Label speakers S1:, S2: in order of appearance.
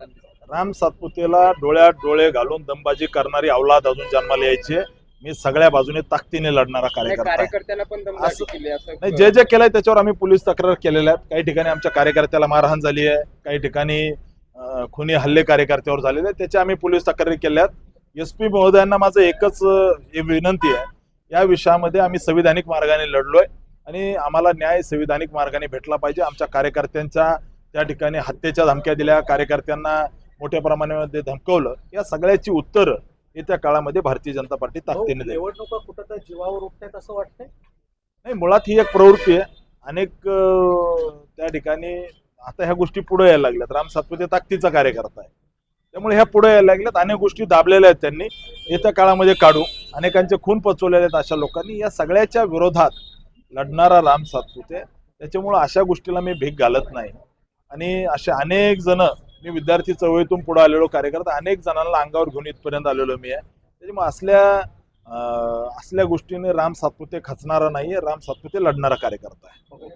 S1: राम सातपुतेला डोळ्यात डोळे घालून दमबाजी करणारी अवलाद अजून जन्माला यायची मी सगळ्या बाजूने ताकदीने लढणारा कार्यकर्ता नाही जे जे केलंय त्याच्यावर आम्ही पोलीस तक्रार केलेल्या आहेत. काही ठिकाणी आमच्या कार्यकर्त्याला मारहाण झाली आहे. काही ठिकाणी खुनी हल्ले कार्यकर्त्यावर झालेले आहेत. त्याच्या आम्ही पोलीस तक्रारी केल्या आहेत. एस पी महोदयांना माझं एकच हे विनंती आहे. या विषयामध्ये आम्ही संविधानिक मार्गाने लढलोय आणि आम्हाला न्याय संविधानिक मार्गाने भेटला पाहिजे. आमच्या कार्यकर्त्यांच्या त्या ठिकाणी हत्येच्या धमक्या दिल्या कार्यकर्त्यांना मोठ्या प्रमाणामध्ये धमकवलं. या सगळ्याची उत्तरं येत्या काळामध्ये भारतीय जनता पार्टी ताकदीने
S2: निवडणुका कुठं जीवावर उठतायत असं वाटतंय?
S1: नाही मुळात ही एक प्रवृत्ती आहे. अनेक त्या ठिकाणी आता ह्या गोष्टी पुढे यायला लागल्यात. राम सातपुते ताकदीचा कार्यकर्ता आहे. त्यामुळे ह्या पुढे यायला लागल्यात. अनेक गोष्टी दाबलेल्या आहेत त्यांनी. येत्या काळामध्ये काढू. अनेकांचे खून पचवलेले आहेत अशा लोकांनी. या सगळ्याच्या विरोधात लढणारा राम सातपुते त्याच्यामुळं अशा गोष्टीला मी भीक घालत नाही. आणि असे अनेक जण मी विद्यार्थी चळवळीतून पुढे आलेलो कार्यकर्ता अनेक जणांना अंगावर घेऊन इथपर्यंत आलेलो मी आहे. त्याच्यामुळे असल्या असल्या गोष्टीने राम सातपुते खचणारा आहे राम सातपुते लढणारा कार्यकर्ता आहे.